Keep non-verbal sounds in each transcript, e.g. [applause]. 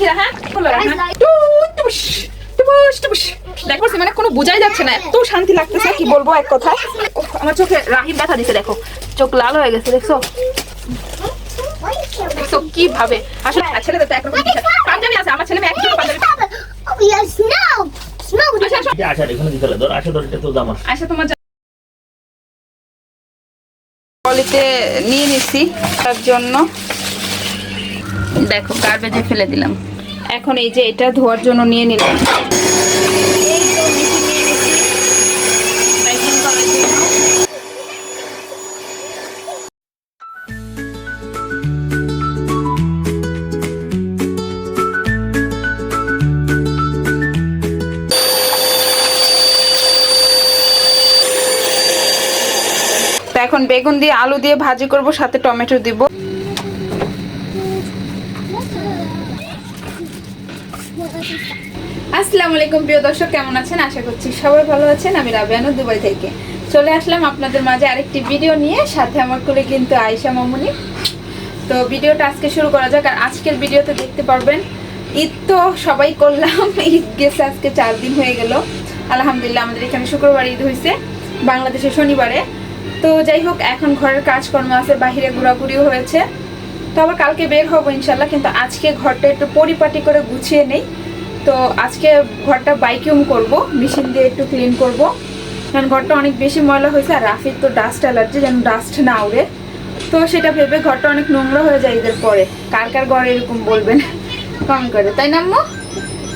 পাখিরা হ্যাঁ হ্যাঁ? দেখো মানে কোনো বোঝাই যাচ্ছে না এত শান্তি লাগতেছে কি বলব এক কথা আমার চোখে রাহিম ব্যথা দিছে দেখো। চোখ লাল হয়ে গেছে দেখছ? দেখছ কীভাবে? আসলে ছেলেদের তো একরকম পাঞ্জাবি আছে আমার ছেলে মেয়ে একদম পাঞ্জাবি। Oh. আচ্ছা আসো। এটা আসার এখানে দিতে ধর আসা ধর এটা তো জামা। আচ্ছা তোমার যা- নিয়ে নিছি তার জন্য। দেখো গার্বেজে ফেলে দিলাম। এখন এই যে এটা ধোয়ার জন্য নিয়ে নিলাম। এখন বেগুন দিয়ে আলু দিয়ে ভাজি করব, সাথে টমেটো দিব। আসসালামু আলাইকুম, প্রিয় দর্শক, কেমন আছেন? আশা করছি সবাই ভালো আছেন। আমি রাবিয়ানু, দুবাই থেকে। চলে আসলাম আপনাদের মাঝে আরেকটি ভিডিও নিয়ে। সাথে আমার কোলে কিন্তু আয়শা মামুনি। তো ভিডিওটা আজকে শুরু করা যাক। আর আজকের ভিডিওতে দেখতে পারবেন, ঈদ তো সবাই করলাম। [laughs] ঈদ গেছে আজকে চার দিন হয়ে গেল। আলহামদুলিল্লাহ, আমাদের এখানে শুক্রবার ঈদ হয়েছে, বাংলাদেশে শনিবারে। তো যাই হোক, এখন ঘরের কাজকর্ম আছে, বাহিরে ঘোরাঘুরিও হয়েছে। তো আবার কালকে বের হব ইনশাল্লাহ, কিন্তু আজকে ঘরটা একটু পরিপাটি করে গুছিয়ে নেই। তো আজকে ঘরটা বাইকিউম করব মেশিন দিয়ে একটু ক্লিন করব। কারণ ঘরটা অনেক বেশি ময়লা হয়েছে, আর রাফির তো ডাস্ট অ্যালার্জি যেন ডাস্ট না উড়ে তো সেটা ভেবে ঘরটা অনেক নোংরা হয়ে যায় ঈদের পরে। কার কার ঘরে এরকম বলবেন? কমেন্ট করে। তাই না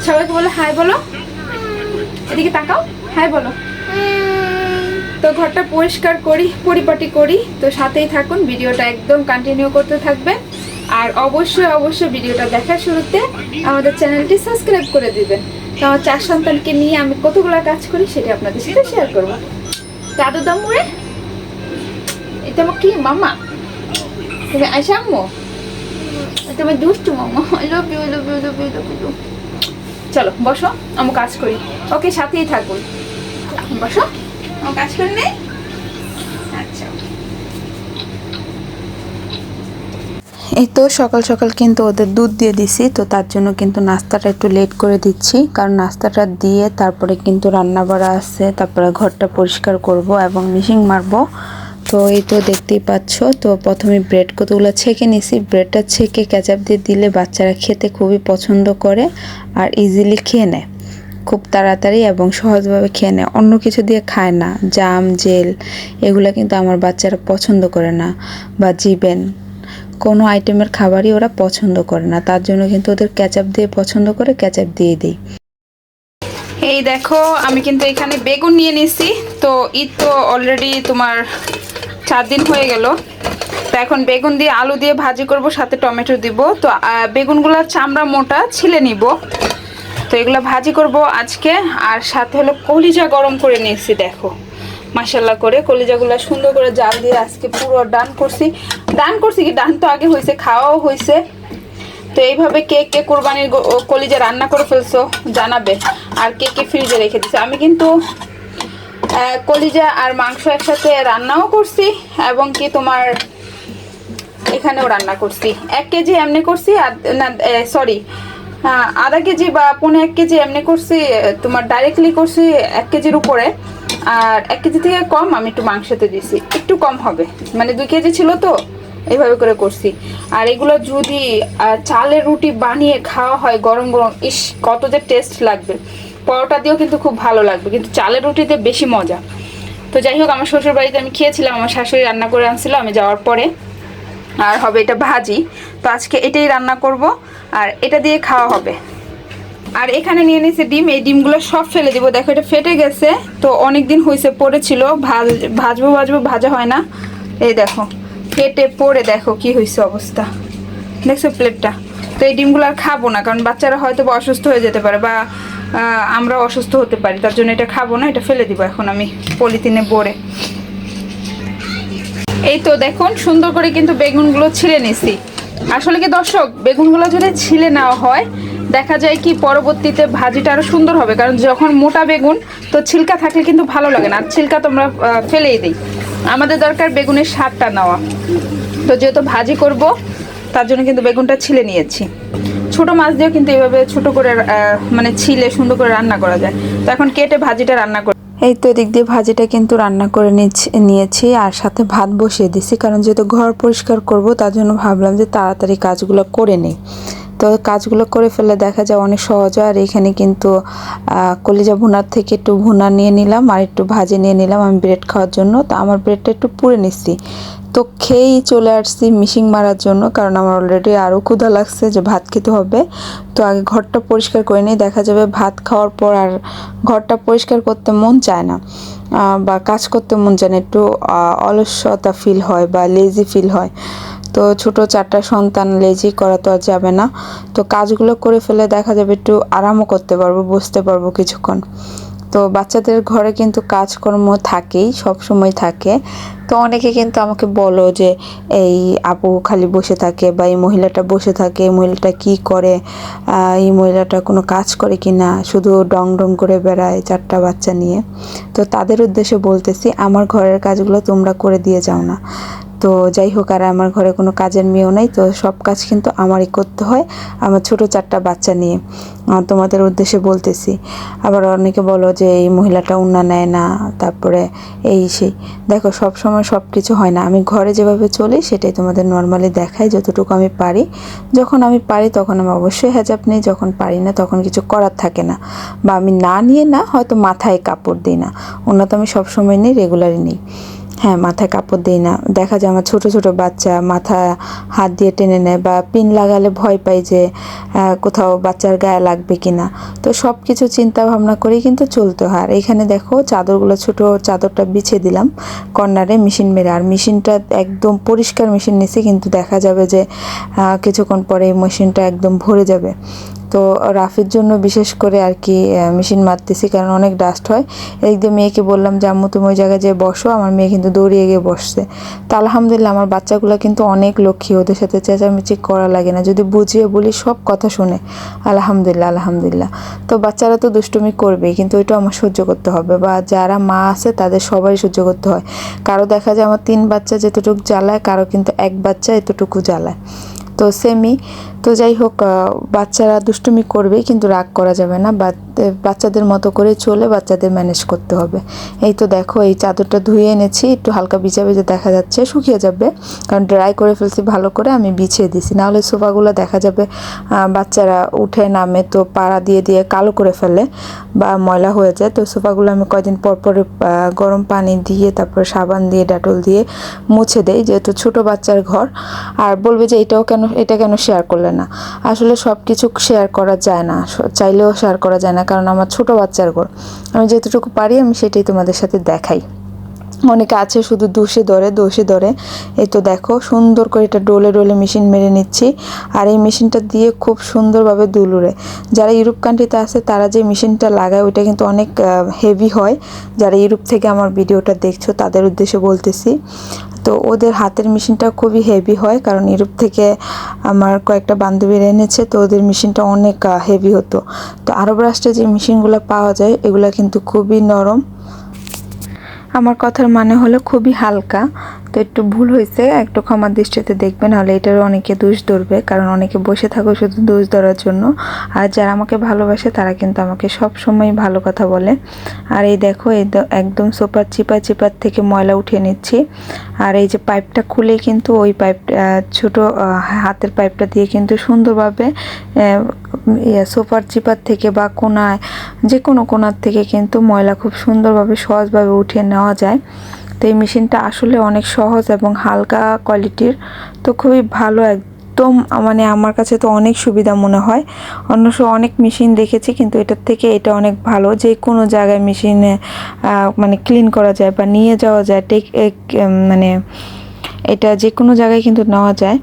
সবাইকে বলো হাই বলো। এদিকে তাকাও হাই বলো। তো ঘরটা পরিষ্কার করি, পরিপাটি করি। তো সাথেই থাকুন, ভিডিওটা একদম কন্টিনিউ করতে থাকবেন। আর অবশ্যই অবশ্যই ভিডিওটা দেখার শুরুতে আমাদের চ্যানেলটি সাবস্ক্রাইব করে দিবেন। তো আমার চার সন্তানকে নিয়ে আমি কতগুলো কাজ করি সেটা আপনাদের সাথে শেয়ার করব। দাদু দাম্মুরে এটা আমার কি, মামা? তুমি আইসা আম্মু? এটা মামা। Love you love you love you love you চলো, বসো, আমি কাজ করি। ওকে, সাথেই থাকুন। বসো। আমার কাজ করে নেই আচ্ছা এই তো সকাল সকাল কিন্তু ওদের দুধ দিয়ে দিছি, তো তার জন্য কিন্তু নাস্তাটা একটু লেট করে দিচ্ছি। কারণ নাস্তাটা দিয়ে তারপরে কিন্তু রান্না বাড়া আছে, তারপরে ঘরটা পরিষ্কার করব এবং মিশিং মারবো। তো এই তো দেখতেই পাচ্ছ, তো প্রথমে ব্রেড কতগুলো ছেঁকে নিছি। ব্রেডটা ছেঁকে ক্যাচাপ দিয়ে দিলে বাচ্চারা খেতে খুবই পছন্দ করে আর ইজিলি খেয়ে নেয়। খুব তাড়াতাড়ি এবং সহজভাবে খেয়ে নেয়। অন্য কিছু দিয়ে খায় না। জাম, জেল, এগুলো কিন্তু আমার বাচ্চারা পছন্দ করে না বা জিবেন। কোনো আইটেমের খাবারই ওরা পছন্দ করে না। তার জন্য কিন্তু ওদের ক্যাচাপ দিয়ে পছন্দ করে ক্যাচাপ দিয়ে দিই। এই দেখো, আমি কিন্তু এখানে বেগুন নিয়ে নিছি। তো ঈদ তো অলরেডি তোমার চার দিন হয়ে গেল। তো এখন বেগুন দিয়ে আলু দিয়ে ভাজি করব, সাথে টমেটো দিব। তো বেগুনগুলোর চামড়া মোটা, ছিলে নিব। তো এগুলো ভাজি করব আজকে। আর সাথে হলো কলিজা গরম করে নিয়েছি, দেখো। মাসাল্লাহ করে, কলিজাগুলো সুন্দর করে জাল দিয়ে আজকে পুরো ডান করছি। ডান করছি কি? ডান তো আগে হয়েছে খাওয়াও হয়েছে তো এইভাবে কে কে কোরবানির কলিজা রান্না করে ফেলছো, জানাবে। আর কে কে ফ্রিজে রেখে দিছে। আমি কিন্তু কলিজা আর মাংস একসাথে রান্নাও করছি এবং কি তোমার এখানেও রান্না করছি। এক কেজি এমনি করছি, আর না সরি আধা কেজি বা পনেরো এক কেজি এমনি করছি, তোমার ডাইরেক্টলি করছি এক কেজির উপরে। আর এক কেজি থেকে কম আমি একটু মাংসতে দিছি একটু কম হবে। মানে দুই কেজি ছিল তো, এইভাবে করে করছি। আর এগুলো যদি চালের রুটি বানিয়ে খাওয়া হয় গরম গরম, ইস, কত যে টেস্ট লাগবে। পরোটা দিয়েও কিন্তু খুব ভালো লাগবে, কিন্তু চালের রুটিতে বেশি মজা। তো যাই হোক, আমার শ্বশুর বাড়িতে আমি খেয়েছিলাম, আমার শাশুড়ি রান্না করে আনছিল, আমি যাওয়ার পরে। আর হবে এটা ভাজি। তো আজকে এটাই রান্না করব, আর এটা দিয়ে খাওয়া হবে। আর এখানে নিয়ে নিয়েছি ডিম, এই ডিমগুলো সব ফেলে দিব। দেখো, এটা ফেটে গেছে। তো অনেক দিন হয়েছে পড়েছিল। ভাজ, ভাজবো ভাজবো, ভাজা হয় না। এই দেখো, ফেটে পড়ে দেখো কি হয়েছে অবস্থা। দেখছ প্লেটটা? তো এই ডিমগুলো আর খাব না, কারণ বাচ্চারা হয়তো বা অসুস্থ হয়ে যেতে পারে বা আমরা অসুস্থ হতে পারি। তার জন্য এটা খাব না, এটা ফেলে দিব এখন আমি পলিথিনে ভরে। এই তো দেখুন, সুন্দর করে কিন্তু বেগুনগুলো ছিঁড়ে নিছি। আসলে কি দর্শক, বেগুনগুলো যদি ছিলে নেওয়া হয় দেখা যায় কি পরবর্তীতে ভাজিটা আরও সুন্দর হবে, কারণ যখন মোটা বেগুন, তো ছিলকা থাকলে কিন্তু ভালো লাগে না। আর ছিলকা তোমরা ফেলেই দিই। আমাদের দরকার বেগুনের স্বাদটা নেওয়া। তো যেহেতু ভাজি করব, তার জন্য কিন্তু বেগুনটা ছিলে নিয়েছি। ছোট মাছ দিয়েও কিন্তু এইভাবে ছোট করে মানে ছিলে সুন্দর করে রান্না করা যায়। তো এখন কেটে ভাজিটা রান্না করে এই তো এদিক দিয়ে ভাজিটা কিন্তু রান্না করে নিয়েছি, আর সাথে ভাত বসিয়ে দিছি। কারণ যেহেতু ঘর পরিষ্কার করব, তার জন্য ভাবলাম যে তাড়াতাড়ি কাজগুলো করে নিই। তো কাজগুলো করে ফেলে দেখা যায় অনেক সহজ আর এখানে কিন্তু কলিজা ভুনার থেকে একটু ভুনা নিয়ে নিলাম আর একটু ভাজে নিয়ে নিলাম আমি ব্রেড খাওয়ার জন্য। তো আমার ব্রেডটা একটু পুড়ে নিচ্ছি তো খেয়েই চলে আসছি মিশিং মারার জন্য কারণ আমার অলরেডি আরও ক্ষুধা লাগছে যে ভাত খেতে হবে। তো আগে ঘরটা পরিষ্কার করে নিই, দেখা যাবে ভাত খাওয়ার পর আর ঘরটা পরিষ্কার করতে মন চায় না। বা কাজ করতে মন চায় না, একটু অলস্যতা ফিল হয় বা লেজি ফিল হয়। তো ছোট চারটা সন্তান লেজি করা তো আর যাবে না। তো কাজগুলো করে ফেলে দেখা যাবে একটু আরামও করতে পারব, বসতে পারব কিছুক্ষণ। তো বাচ্চাদের ঘরে কিন্তু কাজকর্ম থাকেই, সব সময় থাকে। তো অনেকে কিন্তু আমাকে বলো যে, এই আপু খালি বসে থাকে বা এই মহিলাটা বসে থাকে, এই মহিলাটা কি করে? এই মহিলাটা কোনো কাজ করে কি না? শুধু ডং ডং করে বেড়ায় চারটা বাচ্চা নিয়ে। তো তাদের উদ্দেশ্যে বলতেছি, আমার ঘরের কাজগুলো তোমরা করে দিয়ে যাও না। তো যাই হোক, আর আমার ঘরে কোনো কাজের মেয়েও নাই, তো সব কাজ কিন্তু আমারই করতে হয়, আমার ছোট চারটা বাচ্চা নিয়ে। তোমাদের উদ্দেশ্যে বলতেছি। আবার অনেকে বলো যে এই মহিলাটা উন্না নেয় না, তারপরে এই সেই। দেখো, সব সময় সব কিছু হয় না। আমি ঘরে যেভাবে চলি, সেটাই তোমাদের নর্মালি দেখাই, যতটুকু আমি পারি। যখন আমি পারি, তখন আমি অবশ্যই হেজাব নিই, যখন পারি না, তখন কিছু করার থাকে না। বা আমি না নিয়ে না, হয়তো মাথায় কাপড় দিই না। অন্য তো আমি সবসময় নিই রেগুলারই নিই। হ্যাঁ মাথায় কাপড় দিই না। দেখা যায় আমার ছোট ছোট বাচ্চা মাথা হাত দিয়ে টেনে নেয় বা পিন লাগালে ভয় পাই যে কোথাও বাচ্চার গায়ে লাগবে কি না তো সব কিছু চিন্তা ভাবনা করেই কিন্তু চলতে হয়। আর এখানে দেখো চাদরগুলো ছোট চাদরটা বিছিয়ে দিলাম, কর্নারে মেশিন মেরে। আর মেশিনটা একদম পরিষ্কার মেশিন নিছি কিন্তু দেখা যাবে যে কিছুক্ষণ পরে এই মেশিনটা একদম ভরে যাবে। তো রাফির জন্য বিশেষ করে আর কি মেশিন মারতেছি কারণ অনেক ডাস্ট হয়। এদিক দিয়ে মেয়েকে বললাম যে, আম্মু, তুমি ওই জায়গায় যেয়ে বসো, আমার মেয়ে কিন্তু দৌড়িয়ে গিয়ে বসছে। তো আলহামদুলিল্লাহ আমার বাচ্চাগুলো কিন্তু অনেক লক্ষ্মী, ওদের সাথে চেঁচামেচি করা লাগে না। যদি বুঝিয়ে বলি, সব কথা শুনে। আলহামদুলিল্লাহ আলহামদুলিল্লাহ। তো বাচ্চারা তো দুষ্টুমি করবেই, কিন্তু ওইটা আমার সহ্য করতে হবে বা যারা মা আছে, তাদের সবাই সহ্য করতে হয়। কারও দেখা যায়, আমার তিন বাচ্চা যেতটুকু জ্বালায়, কারও কিন্তু এক বাচ্চা এতটুকু জ্বালায়। তো সেমি তো যাই হোক বাচ্চারা দুষ্টুমি করবেই কিন্তু রাগ করা যাবে না। বাচ্চাদের মতো করে চলে বাচ্চাদের ম্যানেজ করতে হবে। এই তো দেখো, এই চাদরটা ধুয়ে এনেছি, একটু হালকা ভিজা ভিজা দেখা যাচ্ছে, শুকিয়ে যাবে। কারণ ড্রাই করে ফেলছি ভালো করে, আমি বিছিয়ে দিছি নাহলে সোফাগুলো দেখা যাবে বাচ্চারা উঠে নামে, তো পাড়া দিয়ে দিয়ে কালো করে ফেলে বা ময়লা হয়ে যায়। তো সোফাগুলো আমি কয়দিন পর পর গরম পানি দিয়ে, তারপর সাবান দিয়ে, ডাটল দিয়ে মুছে দেই, যেহেতু ছোট বাচ্চার ঘর। আর বলবে যে এটাও কেন, এটা কেন শেয়ার করলে না। আসলে সব কিছু শেয়ার করা যায় না। চাইলেও শেয়ার করা যায় না, কারণ আমার ছোট বাচ্চার ঘর। আমি যেতটুকু পারি, আমি সেটাই তোমাদের সাথে দেখাই। অনেকে আছে শুধু দোষে ধরে দোষে ধরে। এই তো দেখো, সুন্দর করে এটা ডোলে ডোলে মেশিন মেরে নিচ্ছি। আর এই মেশিনটা দিয়ে খুব সুন্দরভাবে দুল উড়ে যারা ইউরোপ কান্ট্রিতে আছে, তারা যে মেশিনটা লাগায়, ওইটা কিন্তু অনেক হেভি হয়। যারা ইউরোপ থেকে আমার ভিডিওটা দেখছ, তাদের উদ্দেশ্যে বলতেছি। তো ওদের হাতের মেশিনটা খুবই হেভি হয়, কারণ ইউরোপ থেকে আমার কয়েকটা বান্ধবীরা এনেছে, তো ওদের মেশিনটা অনেক হেভি হতো। তো আরব রাষ্ট্রে যে মেশিনগুলো পাওয়া যায়, এগুলো কিন্তু খুবই নরম। আমার কথার মানে হলো খুবই হালকা। তো একটু ভুল হয়েছে, একটু ক্ষমার দৃষ্টিতে দেখবেন নাহলে এটারও অনেকে দোষ ধরবে, কারণ অনেকে বসে থাকো শুধু দোষ ধরার জন্য। আর যারা আমাকে ভালোবাসে, তারা কিন্তু আমাকে সব সময় ভালো কথা বলে। আর এই দেখো, এই একদম সোপার চিপা চিপার থেকে ময়লা উঠিয়ে নিচ্ছি। আর এই যে পাইপটা খুলে কিন্তু ওই পাইপ ছোট হাতের পাইপটা দিয়ে কিন্তু সুন্দরভাবে সোফার চিপার থেকে বা কোনায় যে কোনো কোনার থেকে কিন্তু ময়লা খুব সুন্দরভাবে সহজভাবে উঠিয়ে নেওয়া যায়। তো এই মেশিনটা আসলে অনেক সহজ এবং হালকা কোয়ালিটির। তো খুবই ভালো, একদম মানে আমার কাছে তো অনেক সুবিধা মনে হয়। অন্য সব অনেক মেশিন দেখেছি, কিন্তু এটার থেকে এটা অনেক ভালো। যে কোনো জায়গায় মেশিনে মানে ক্লিন করা যায় বা নিয়ে যাওয়া যায়, টেক মানে এটা যে কোনো জায়গায় কিন্তু নেওয়া যায়।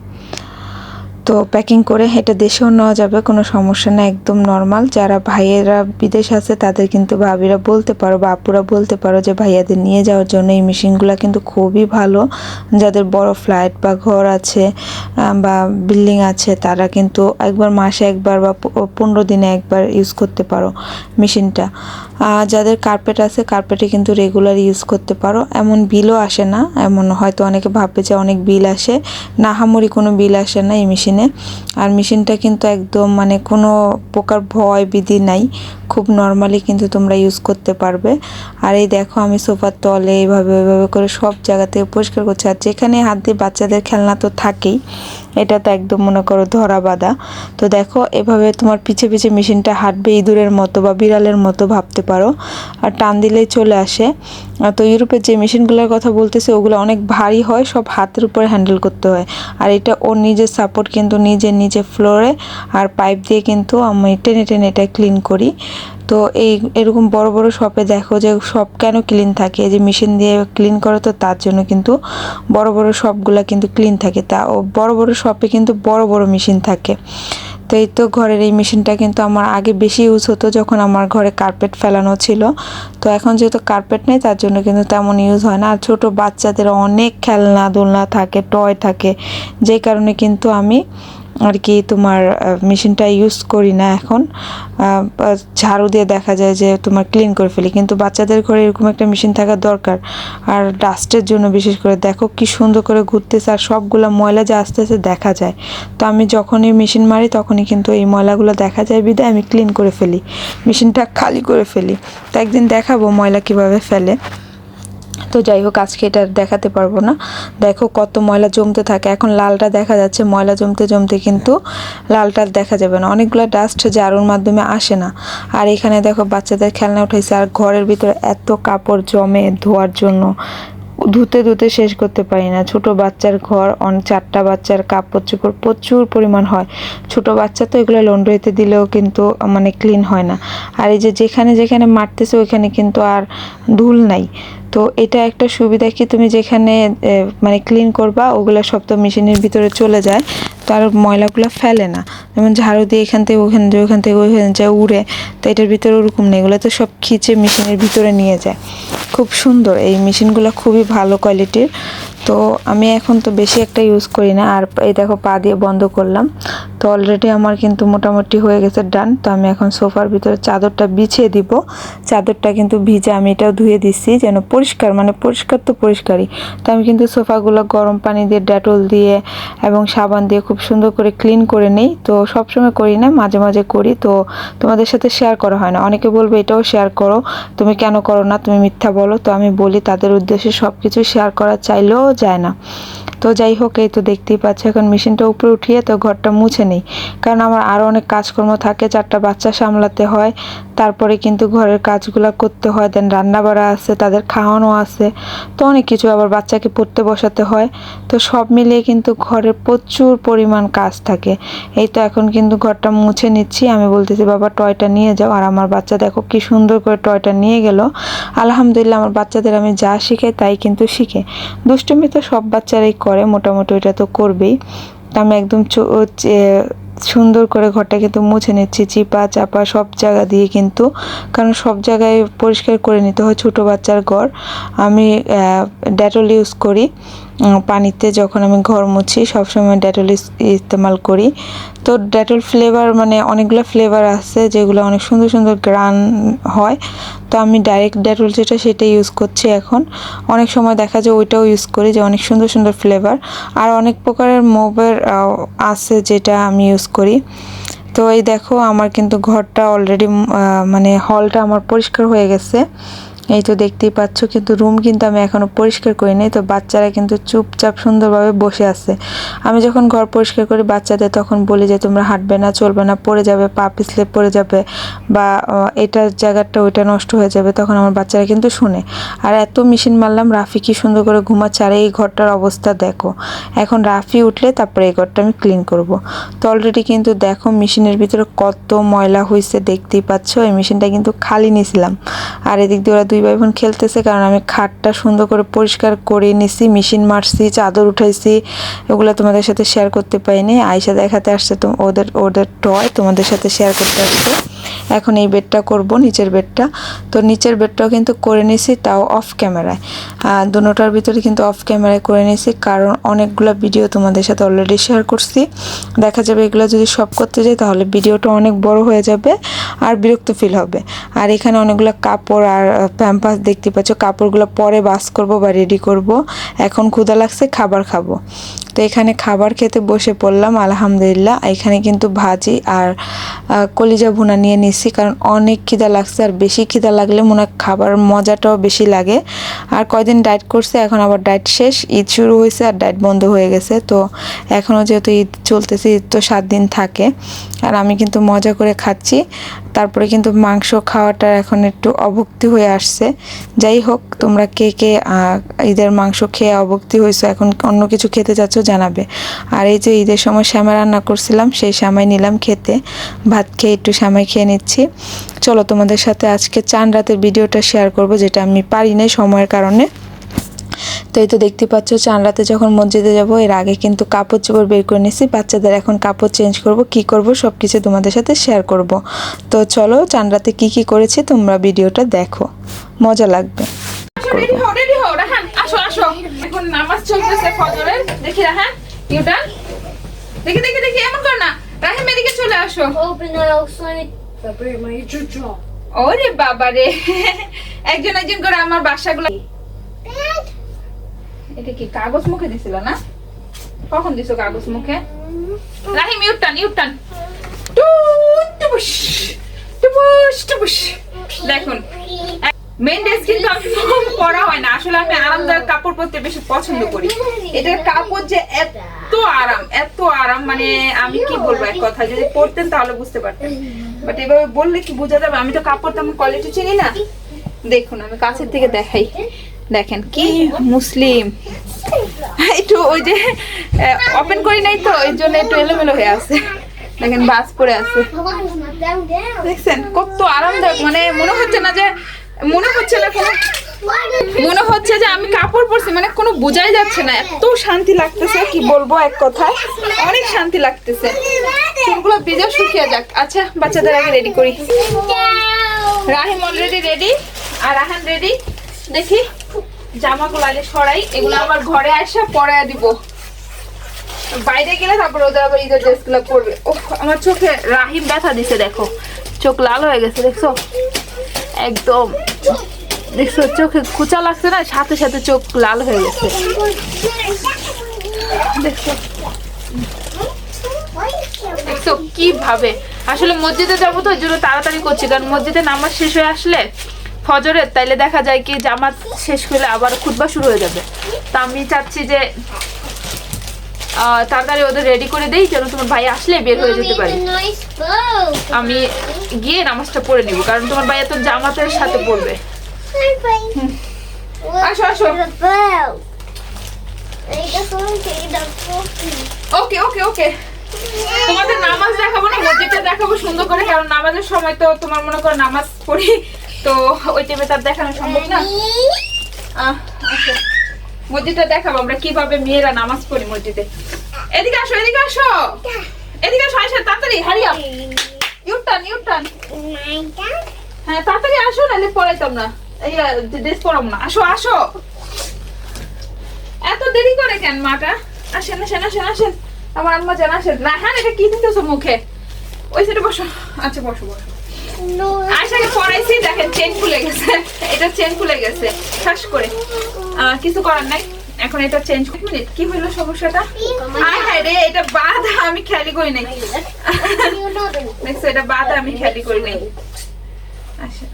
তো প্যাকিং করে এটা দেশেও নেওয়া যাবে, কোনো সমস্যা না একদম নর্মাল যারা ভাইয়েরা বিদেশ আছে, তাদের কিন্তু ভাবিরা বলতে পারো বা আপুরা বলতে পারো যে ভাইয়াদের নিয়ে যাওয়ার জন্য এই মেশিনগুলো কিন্তু খুবই ভালো। যাদের বড় ফ্ল্যাট বা ঘর আছে বা বিল্ডিং আছে, তারা কিন্তু একবার মাসে একবার বা পনেরো দিনে একবার ইউজ করতে পারো মেশিনটা। যাদের কার্পেট আছে কার্পেটে কিন্তু রেগুলার ইউজ করতে পারো। এমন বিলও আসে না, এমন হয়তো অনেকে ভাববে যে অনেক বিল আসে। না হামরি কোনো বিল আসে না এই মেশিন মেশিনে। আর মেশিনটা কিন্তু একদম মানে কোনো প্রকার ভয় বিধি নাই, খুব নর্মালি কিন্তু তোমরা ইউজ করতে পারবে। আর এই দেখো আমি সোফার তলে এইভাবে, ওইভাবে করে সব জায়গাতে পরিষ্কার করছি। আর যেখানে হাত দিয়ে বাচ্চাদের খেলনা তো থাকেই এটা তো একদম মনে করো ধরা বাঁধা। তো দেখো, এভাবে তোমার পিছে পিছে মেশিনটা হাঁটবে, ইঁদুরের মতো বা বিড়ালের মতো ভাবতে পারো। আর টান দিলেই চলে আসে। তো ইউরোপের যে মেশিনগুলোর কথা বলতেছে, ওগুলো অনেক ভারী হয়, সব হাতের উপরে হ্যান্ডেল করতে হয়। আর এটা ওর নিজের সাপোর্ট কিন্তু নিজের নিজে ফ্লোরে আর পাইপ দিয়ে কিন্তু আমি টেনে টেনে এটা ক্লিন করি। তো এই এরকম বড় বড় শপে দেখো যে সব কেন ক্লিন থাকে? যে মেশিন দিয়ে ক্লিন করে তো তার জন্য কিন্তু বড় বড় শপগুলো কিন্তু ক্লিন থাকে। তা ও বড় বড় শপে কিন্তু বড় বড় মেশিন থাকে। তো এই তো ঘরের এই মেশিনটা কিন্তু আমার আগে বেশি ইউজ হতো যখন আমার ঘরে কার্পেট ফেলানো ছিল। তো এখন যেহেতু কার্পেট নেই, তার জন্য কিন্তু তেমন ইউজ হয় না। আর ছোটো বাচ্চাদের অনেক খেলনা দোলনা থাকে টয় থাকে। যেই কারণে কিন্তু আমি আর কি তোমার মেশিনটা ইউজ করি না এখন। ঝাড়ু দিয়ে দেখা যায় যে তোমার ক্লিন করে ফেলি। কিন্তু বাচ্চাদের ঘরে এরকম একটা মেশিন থাকা দরকার। আর ডাস্টের জন্য বিশেষ করে দেখো কি সুন্দর করে ঘুরতেছে আর সবগুলো ময়লা যে আস্তে আস্তে দেখা যায়। তো আমি যখনই মেশিন মারি তখনই কিন্তু এই ময়লাগুলো দেখা যায় বিদায় আমি ক্লিন করে ফেলি। মেশিনটা খালি করে ফেলি। তো একদিন দেখাবো ময়লা কীভাবে ফেলে। তো যাই হোক, আজকে এটা দেখাতে পারব না। দেখো কত ময়লা জমতে থাকে। এখন লালটা দেখা যাচ্ছে, ময়লা জমতে জমতে কিন্তু লালটা দেখা যাবে না। অনেকগুলো ডাস্ট জারুর মাধ্যমে আসে না। আর এখানে দেখো বাচ্চাদের খেলনা উঠেছে আর ঘরের ভিতরে এত কাপড় জমে ধোয়ার জন্য। ধুতে ধুতে শেষ করতে পারি না। ছোট বাচ্চার ঘর, অন চারটা বাচ্চার কাপড় চোপড় প্রচুর পরিমাণ হয়। ছোট বাচ্চা তো এগুলো লন্ড্রিতে দিলেও কিন্তু মানে ক্লিন হয় না। আর এই যে যেখানে যেখানে মারতেছে, ওইখানে কিন্তু আর ধুল নাই। তো এটা একটা সুবিধা কি তুমি যেখানে মানে ক্লিন করবা, ওগুলো সব তো মেশিনের ভিতরে চলে যায়। তো আর ময়লাগুলো ফেলে না। যেমন ঝাড়ু দিয়ে এখান থেকে ওখান থেকে ওখান থেকে ওইখানে যায়, উড়ে। তো এটার ভিতরে ওরকম নেই। এগুলো তো সব খিচে মেশিনের ভিতরে নিয়ে যায়। খুব সুন্দর। এই মেশিনগুলো খুবই ভালো কোয়ালিটির। তো আমি এখন তো বেশি একটা ইউজ করি না। আর এই দেখো পা দিয়ে বন্ধ করলাম। তো অলরেডি আমার কিন্তু মোটামুটি হয়ে গেছে ডান তো আমি এখন সোফার ভিতরে চাদরটা বিছিয়ে দিব। চাদরটা কিন্তু ভিজে আমি এটাও ধুয়ে দিচ্ছি যেন পরিষ্কার মানে পরিষ্কার তো পরিষ্কারই। তো আমি কিন্তু সোফাগুলো গরম পানি দিয়ে, ডেটল দিয়ে এবং সাবান দিয়ে খুব সুন্দর করে ক্লিন করে নিই। তো সবসময় করি না, মাঝে মাঝে করি। তো তোমাদের সাথে শেয়ার করা হয় না। অনেকে বলবে এটাও শেয়ার করো। তুমি কেন করো না? তুমি মিথ্যা বলো। তো আমি বলি, তাদের উদ্দেশ্যে সব কিছু শেয়ার করা চাইলেও যায় না। তো যাই হোক, এই তো দেখতেই পাচ্ছ, এখন মেশিনটা উপরে উঠিয়ে তো ঘরটা মুছে নেই। কারণ আমার আরও অনেক কাজকর্ম থাকে, চারটা বাচ্চা সামলাতে হয়। তারপরে কিন্তু ঘরের কাজগুলো করতে হয় দেন রান্না বাড়া আছে, তাদের খাওয়ানো আছে। তো অনেক কিছু আবার বাচ্চাকে পড়তে বসাতে হয়। তো সব মিলিয়ে কিন্তু ঘরের প্রচুর পরিমাণ কাজ থাকে। এই তো এখন কিন্তু ঘরটা মুছে নিচ্ছি। আমি বলতেছি, বাবা, টয়টা নিয়ে যাও। আর আমার বাচ্চা দেখো কি সুন্দর করে টয়টা নিয়ে গেল। আলহামদুলিল্লাহ, আমার বাচ্চাদের আমি যা শিখাই তাই কিন্তু শিখে। দুষ্টুমি তো সব বাচ্চারাই করে। মোটামুটি ওইটা তো করবেই। তো আমি একদম সুন্দর করে ঘরটা কিন্তু মুছে নিচ্ছি, চিপা, চাপা, সব জায়গা দিয়ে কিন্তু। কারণ সব জায়গায় পরিষ্কার করে নিতে হয় ছোটো বাচ্চার ঘর। আমি ডেটল ইউজ করি। পানিতে যখন আমি ঘর মুছি, সবসময় ডেটল ইস্তেমাল করি। তো ডেটল ফ্লেভার মানে অনেকগুলো ফ্লেভার আছে যেগুলো অনেক সুন্দর সুন্দর গ্রান হয়। তো আমি ডাইরেক্ট ডেটল যেটা সেটা ইউজ করছি এখন। অনেক সময় দেখা যায় ওইটাও ইউজ করি যে অনেক সুন্দর সুন্দর ফ্লেভার। আর অনেক প্রকারের মোবের আছে যেটা আমি ইউজ করি। তো এই দেখো আমার কিন্তু ঘরটা অলরেডি মানে হলটা আমার পরিষ্কার হয়ে গেছে। এই তো দেখতেই পাচ্ছ, কিন্তু রুম কিন্তু আমি এখনও পরিষ্কার করিনি তো বাচ্চারা কিন্তু চুপচাপ সুন্দরভাবে বসে আছে। আমি যখন ঘর পরিষ্কার করি বাচ্চাদের তখন বলি যে, তোমরা হাঁটবে না, চলবে না, পড়ে যাবে, পা পিছলে পড়ে যাবে বা এটার জায়গাটা ওইটা নষ্ট হয়ে যাবে। তখন আমার বাচ্চারা কিন্তু শুনে, আর এত মেশিন মারলাম, রাফি কি সুন্দর করে ঘুমাচ্ছে, আর এই ঘরটার অবস্থা দেখো। এখন রাফি উঠলে তারপরে এই ঘরটা আমি ক্লিন করব। তো অলরেডি কিন্তু দেখো মেশিনের ভিতরে কত ময়লা হয়েছে দেখতেই পাচ্ছ? এই মেশিনটা কিন্তু খালি নিয়েছিলাম আর এদিক দিয়ে ওরা দুই ভাই বোন খেলতেছে, কারণ আমি খাটটা সুন্দর করে পরিষ্কার করে নিছি, মেশিন মারছি, চাদর উঠাইছি, ওগুলো তোমাদের সাথে শেয়ার করতে পারিনি। আয়সা দেখাতে আসছে তো ওদের ওদের টয় তোমাদের সাথে শেয়ার করতে আসছে। এখন এই বেডটা করব, নিচের বেডটা তো নিচের বেডটাও কিন্তু করে নিছি, তাও অফ ক্যামেরায় দুটোটার ভিতরে কিন্তু অফ ক্যামেরায় করে নিছি, কারণ অনেকগুলো ভিডিও তোমাদের সাথে অলরেডি শেয়ার করছি। দেখা যাবে এগুলো যদি সব করতে যাই, তাহলে ভিডিওটা অনেক বড় হয়ে যাবে আর বিরক্ত ফিল হবে। আর এখানে অনেকগুলো কাপড় আর প্যাম্পাস দেখতে পাচ্ছ। কাপড়গুলো পরে বাস করব বা রেডি করব। এখন ক্ষুধা লাগছে, খাবার খাব। তো এখানে খাবার খেতে বসে পড়লাম, আলহামদুলিল্লাহ। এখানে কিন্তু ভাজি আর কলিজা ভুনা নিয়ে নিচ্ছি, কারণ অনেক খিদা লাগছে। আর বেশি খিদা লাগলে মনে হয় খাবার মজাটাও বেশি লাগে। আর কয়দিন ডায়েট করছে, এখন আবার ডায়েট শেষ। ঈদ শুরু হয়েছে আর ডায়েট বন্ধ হয়ে গেছে। তো এখনও যেহেতু ঈদ চলতেছে, ঈদ তো সাত দিন থাকে। আর আমি কিন্তু মজা করে খাচ্ছি। তারপরে কিন্তু মাংস খাওয়াটা এখন একটু অভক্তি হয়ে আসছে। যাই হোক, তোমরা কে কে ঈদের মাংস খেয়ে অবক্তি হয়েছো, এখন অন্য কিছু খেতে চাচ্ছ জানাবে। আর এই যে ঈদের সময় শ্যামা রান্না করছিলাম, সেই শ্যামাই নিলাম খেতে। ভাত খেয়ে একটু শ্যামাই খেয়ে নিচ্ছি। চলো তোমাদের সাথে আজকে চান রাতের ভিডিওটা শেয়ার করব, যেটা আমি পারি নাই সময়ের কারণে। তো এই তো দেখতে পাচ্ছ চান রাতে যখন মসজিদে যাব এর আগে কিন্তু কাপড় চোপড় বের করে নিয়েছি বাচ্চাদের এখন কাপড় চেঞ্জ করব কি করব সব কিছু তোমাদের সাথে শেয়ার করব। তো চলো চান রাতে কী কী করেছি তোমরা ভিডিওটা দেখো। মজা লাগবে। রেডি হও রেডি হও রাহান আসো আসো। এখন নামাজ চলতেছে ফজরের। দেখি রাহান নিউটন দেখি দেখি দেখি এমন কর না। রাহিম এদিকে চলে আসো। Open the outside. Pepper my chuchu. ওরে বাবা রে একজন একজন করে আমার বাসাগুলো. এটা কি কাগজ মুখে দিছিল না? কখন দিছো কাগজ মুখে? ইউটান ইউটান টুবুস টুবুস টুবুস দেখুন মেন ড্রেস কিন্তু আমি পরা হয় না। আসলে আমি আরামদায়ক কাপড় পরতে বেশি পছন্দ করি। এটার কাপড় যে এত আরাম এত আরাম মানে আমি কি বলব এক কথা, যদি পরতেন তাহলে বুঝতে পারতেন। বাট এভাবে বললে কি বোঝা যাবে? আমি তো কাপড় তেমন কোয়ালিটি চিনি না। দেখুন, আমি কাছের থেকে দেখাই। দেখেন, কি মুসলিম। [laughs] একটু ওই যে ওপেন করি নাই তো, ওই জন্য একটু এলোমেলো হয়ে আছে। দেখেন, বাস পরে আছে. দেখছেন, কত আরামদায়ক মানে মনে হচ্ছে না যে, মনে হচ্ছে না কোনো মনে হচ্ছে যে আমি কাপড় পরছি মানে কোনো বোঝাই যাচ্ছে না। এত শান্তি লাগতেছে, কি বলব এক কথায়। অনেক শান্তি লাগতেছে। চুলগুলো ভিজে শুকিয়ে যাক। আচ্ছা বাচ্চাদের আগে রেডি করি। রাহিম অলরেডি রেডি আর রাহান রেডি দেখি। জামাগুলো আগে সরাই, এগুলো আবার ঘরে আসা পরায় দিব। বাইরে গেলে ওদের আবার ঈদের পরবে। ও আমার চোখে রাহিম ব্যথা দিছে, দেখো। চোখ লাল হয়ে গেছে, দেখছ? একদম। দেখছ, চোখে কুচা লাগছে না, সাথে সাথে চোখ লাল হয়ে গেছে। দেখছ? দেখছ কীভাবে আসলে মসজিদে যাব তো ওই জন্য তাড়াতাড়ি করছি, কারণ মসজিদে নামাজ শেষ হয়ে আসলে ফজরের তাইলে দেখা যায় কি জামাত শেষ হলে আবার খুতবা শুরু হয়ে যাবে। তা আমি চাচ্ছি যে তাড়াতাড়ি ওদের রেডি করে দেই যেন তোমার ভাই আসলে বের হয়ে যেতে পারি. আমি গিয়ে নামাজটা পড়ে নিব কারণ তোমার ভাইয়া তো জামাতের সাথে পড়বে। আসো, আসো। ওকে ওকে ওকে তোমাদের নামাজ দেখাবো না মসজিদটা দেখাবো সুন্দর করে কারণ নামাজের সময় তো তোমার মনে করো নামাজ পড়ি তো ওই টাইমে তার দেখানো সম্ভব না? আচ্ছা। মসজিদটা দেখাবো আমরা কীভাবে মেয়েরা নামাজ পড়ি মসজিদে। এদিকে আসো এদিকে আসো। এদিকে আসো আসো তাড়াতাড়ি হারিয়া ইউটান ইউটান My হ্যাঁ তাড়াতাড়ি আসো, নাহলে পড়াইতাম না এই ড্রেস পরাবো না। আসো আসো। এত দেরি করে কেন মাটা? আসেন আসেন আসেন আসেন। আমার আম্মা জানা আসেন। না হ্যাঁ এটা কি দিতেছো মুখে? ওই সাইডে বসো। আচ্ছা বসো বসো। আয়সাকে পড়াইছি দেখেন চেন খুলে গেছে। এটা চেন খুলে গেছে। শ্বাস করে। আহ, কিছু করার নাই। এখন এটা চেঞ্জ মিনিট কি হইল সমস্যাটা? আয় হায় রে এটা বাধা আমি খেয়ালি করি নাই। দেখছ এটা বাধা আমি খেয়ালি করি নাই। আচ্ছা।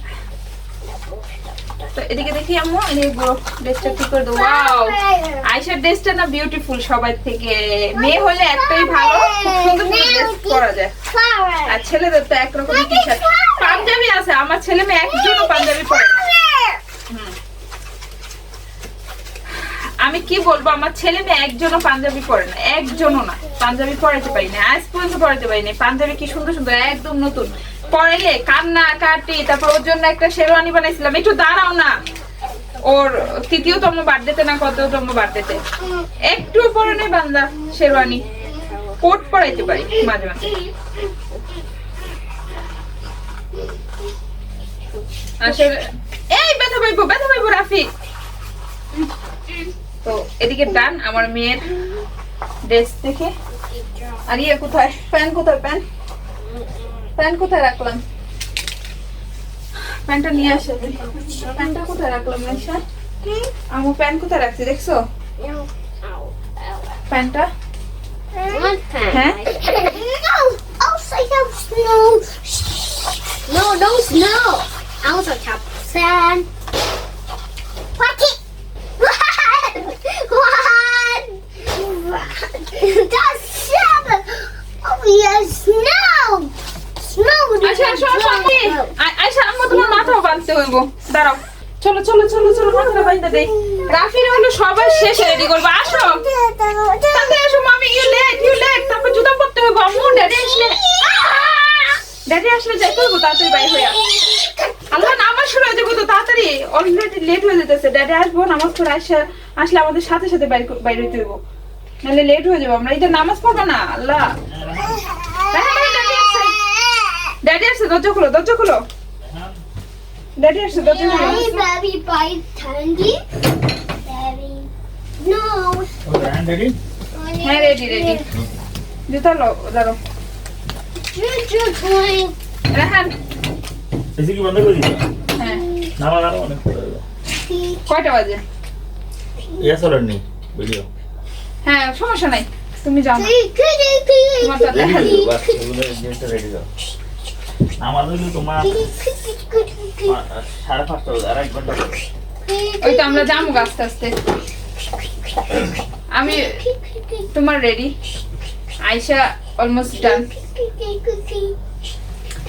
আমি কি বলব, আমার ছেলে মেয়ে একজনও পাঞ্জাবি পরে না, একজনও না। পাঞ্জাবি পরাইতে পারি না, আজ পর্যন্ত পরাইতে পারি না পাঞ্জাবি কি সুন্দর সুন্দর, একদম নতুন। পরাইলে কান্না, কাটি, তারপর ওর জন্য একটা শেরওয়ানি বানাইছিলাম। একটু দাঁড়াও না। ওর তৃতীয়তম বার্থডেতে না কত কততম বার্থডেতে। একটু পরে নেই বান্দা, শেরওয়ানি। কোট পরাইতে পারি, মাঝে মাঝে। এই ব্যথা পাইবো ব্যথা পাইবো, রাফি। তো এদিকে ডান, আমার মেয়ের ড্রেস দেখে। আর ইয়ে কোথায়? প্যান্ট কোথায়, প্যান্ট? প্যান্ট কোথায় রাখলাম প্যান্টটা নিয়ে আসে প্যান্টটা কোথায় রাখলাম আয়সা আমার প্যান্ট কোথায় রাখছি দেখছো Ow, ow, ow. প্যান্টটা One time. Huh? No! Outside of snow! No, no snow! Outside of sand! Watch it! One! One! That's seven! Oh, yes, snow! তোমার মাথাও বাঁধতে হইব। দাঁড়াও। চলো চলো চলো চলো মাথাটা বাঁধতে দেই। রাফির হলো সবার শেষে রেডি করব। আসো। তাড়াতাড়ি আসো মামি ইউ লেট ইউ লেট তারপর জুতা পরতে হইব। আম্মু ড্যাডি আসলে ড্যাডি আসলে যাই করব তাড়াতাড়ি বাইর হইয়া আল্লাহ নামাজ শুরু হয়ে যাব তো তাড়াতাড়ি। অলরেডি লেট হয়ে যেতেছে। ড্যাডি আসব নামাজ পড়ে আসে আসলে আমাদের সাথে সাথে বাইর বাইর হইতে হইব। নাহলে লেট হয়ে যাব। আমরা এটা নামাজ পড়ব না আল্লাহ হ্যাঁ, হ্যাঁ, ড্যাডি আসছে ড্যাডি আসছে দরজা খুলো দরজা খুলো। ড্যাডি আসছে দরজা খুলো। Candy. Daddy. No. Hand ready হ্যাঁ রেডি রেডি জুতা লো দাঁড়ো. রাহান এসি কি বন্ধ করে দিচ্ছ হ্যাঁ নামা নামা অনেক কয়টা বাজে? ইয়া চলেন নি ভিডিও হ্যাঁ সমস্যা নাই। তুমি যাও তোমার সাথে রেডি দেখা আমার হইল তোমার আ- আ- সাড়ে পাঁচটা আর এক ঘণ্টা ওই তো আমরা যাব আস্তে আস্তে। আমি তোমার রেডি আয়সা অলমোস্ট ডান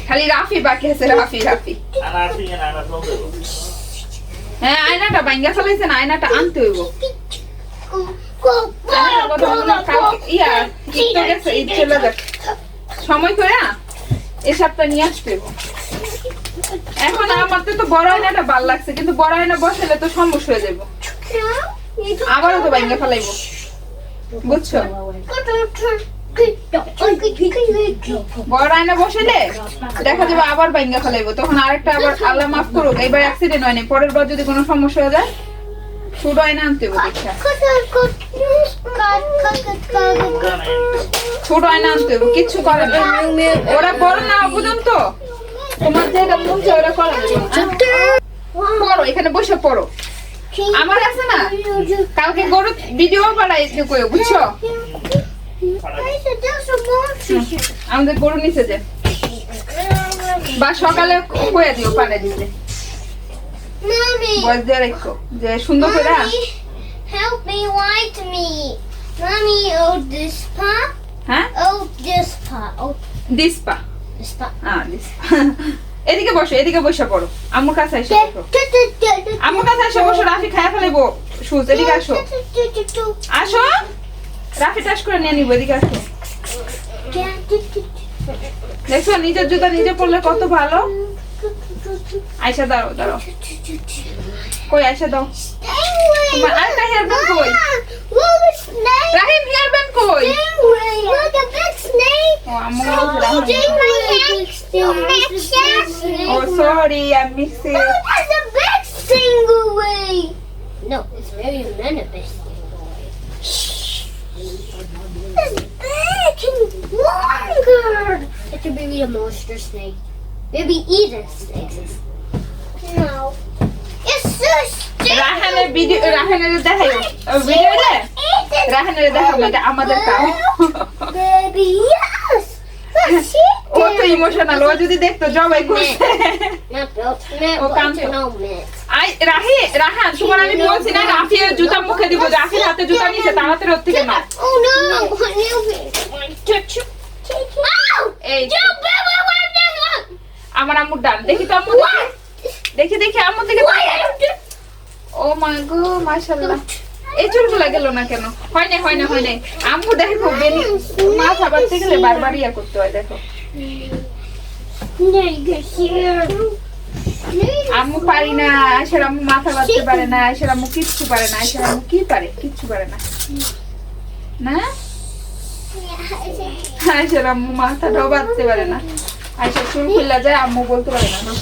খালি রাফি বাকি আছে রাফি রাফি। হ্যাঁ আয়নাটা ভাঙ্গা ফেলাইছে না আয়নাটা আনতে হইব। ইয়া সময় করে না এসবটা নিয়ে আসতে এখন তো বড় আয়নাটা ভালো লাগছে, কিন্তু বড় আয়না বসালে তো হয়ে যাব। আবারও তো ভাঙ্গা ফেলাইবো। বুঝছ? বড় আয়না দেখা যাবে আবার ভাঙ্গা ফেলাইবো। তখন আরেকটা আবার আল্লাহ মাফ করুক, এইবার অ্যাক্সিডেন্ট হয়নি, পরের বার যদি কোনো সমস্যা হয়ে যায় আয়না আনতে হবে দেখা ছোট আয়না আনতে হবে কিচ্ছু করে না ওরা বড় না পর্যন্ত তোমার যেটা মন চায় ওরা করা। পড়ো এখানে বসে পড়ো আমার আছে না কালকে গরু ভিডিও বানাই কই বুঝছ আমাদের গরু নিচে যে বা সকালে কয়ে দিও পারে দিতে বয়স দিয়ে রেখো যে সুন্দর করে Mommy, help me me. Mommy, oh this হ্যাঁ oh this part, oh দিসপা this part. হ্যাঁ দিসপা এদিকে বসো এদিকে বসে পড়ো আম্মুর কাছে এসে বসো আম্মুর কাছে এসে বসো রাফি খায়া ফেলাইবো সুজ এদিকে আসো আসো রাফি টাস করে নিয়ে নিবো এদিকে আসো দেখছ নিজের জুতা নিজে পড়লে কত ভালো আয়সা দাঁড়াও দাঁড়াও কই আয়সা দাও তোমার আরেকটা হেয়ার ব্যান্ড কই রাহিম হেয়ার ব্যান্ড কই Look at that snake! ও আম্মু বলছে রাহিম ও sorry I mix it Oh, that's a big stingray! No, it's very manifest It's big and longer! It could be a monster snake. Maybe eat a snake. No. It's so stupid! রাহানের video রাহানের দেখাই ভিডিওতে রাহানের দেখাবো এটা আমাদের eat ও তো emotional ও যদি দেখতো জবাই করছে? No, mint. আই রাহি রাহান তোমার আমি বলছি না রাফির জুতা মুখে দিব রাফির হাতে জুতা নিছে তাড়াতাড়ি ওর থেকে নাও! এই You baby, what this one? আমার আম্মুর ডান দেখি তো আম্মু দেখি। দেখি দেখি আম্মুর দিকে ও মাই গো মাশাআল্লাহ। এই চুলগুলা গেল না কেন? হয় না হয় না হয় না আম্মু দেখো বেনি মাথা বাঁধতে গেলে বারবার ইয়া করতে হয় দেখো. আম্মু পারি না আয়সার আম্মু মাথা বাঁধতে পারে না আয়সার আম্মু কিচ্ছু পারে না আয়সার আম্মু কি পারে? কিচ্ছু পারে না। না? আয়সার আম্মু মাথাটাও বাঁধতে পারে না। আয়সার চুল খুললা যায় আম্মু বলতে পারে না না।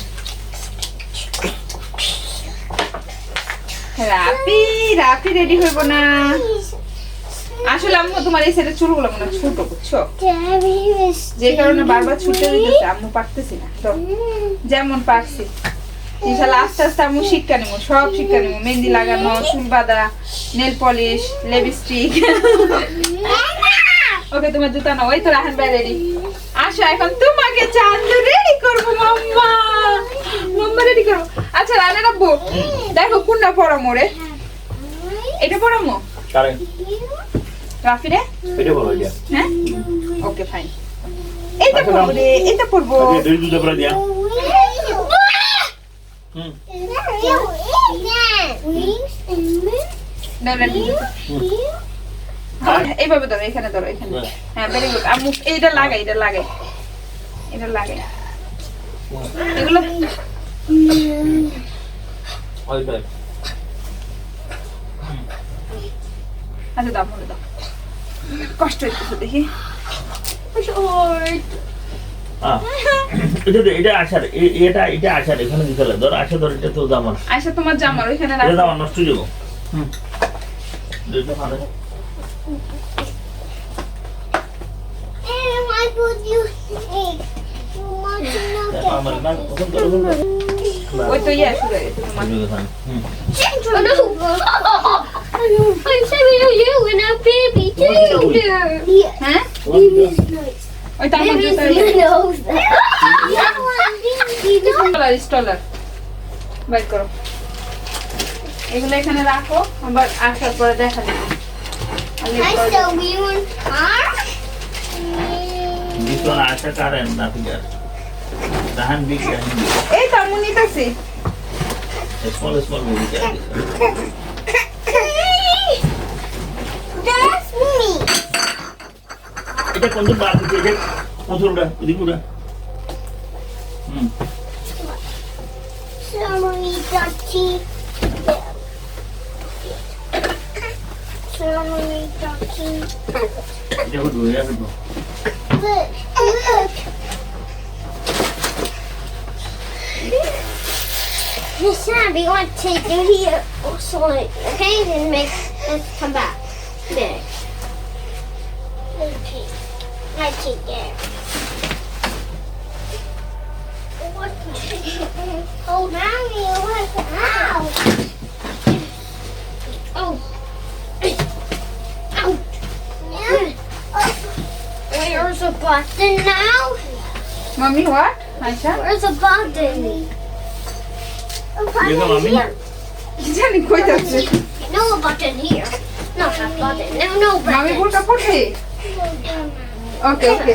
রাপি রাপি রেডি হইব না। আসলে আম্মু তোমার এই সাইডের চুলগুলো মনে ছোট বুঝছ? যে কারণে বারবার ছুটে দিতেছে আম্মু পারতেছি না তো যেমন পারছি। ইনশাল্লাহ আস্তে আস্তে আম্মু শিক্ষা নেব সব শিক্ষা নেব। মেহেন্দি লাগানো চুল বাঁধা নেল পলিশ লিপস্টিক ওকে তোমার জুতা নাও ওই তো রাহান ভাই রেডি আসো এখন তোমাকে চান্দু রেডি করব মাম্মা। মাম্মা রেডি করব আচ্ছা রানে রাখব দেখো কোনটা পড়ামো রে এটা কারে রাফি রে? এটা হ্যাঁ? ওকে ফাইন এইটা পড়ব রে এটা পড়ব আজকে দুই দুটো করে দিয়া। হুম। না, না, না, এইভাবে ধরো এখানে ধরো এখানে। হ্যাঁ। ভেরি গুড আম্মু এইটা লাগাই এটা লাগাই। এটা লাগাই। এগুলো আচ্ছা দাও মনে দাও। কষ্ট হচ্ছে দেখি। এটা আসার এটা এটা আসার এখানে দিতে ধর আসা ধর এটা তো জামার। আচ্ছা তোমার জামার ওইখানে রাখো। জামার নষ্ট হয়ে যাব। হুম। ওই তো ইয়ে শুরু. হ্যাঁ এগুলো এখানে রাখো আবার আসার পরে দেখা যাবে I করে still we one car. This one Asha car and nothing else. Dahan big, big. দাও। এই তো আম্মু নিতেছি A small, small baby car. That's me. এটা কোন বার উড়া এদিকে উড়া হুম Sorry, Dutchie. Look, look. Miss Sam, we want to do here also, okay? Then make, us come back. There. Okay. I take it. Oh, mommy, what's out? Oh. Where's the button now? Mummy what আচ্ছা Where's the button? Here's the mommy. কি জানি কই যাচ্ছে No button here. Not a button. No, no মামি button. বোরকা পড়ছে ওকে ওকে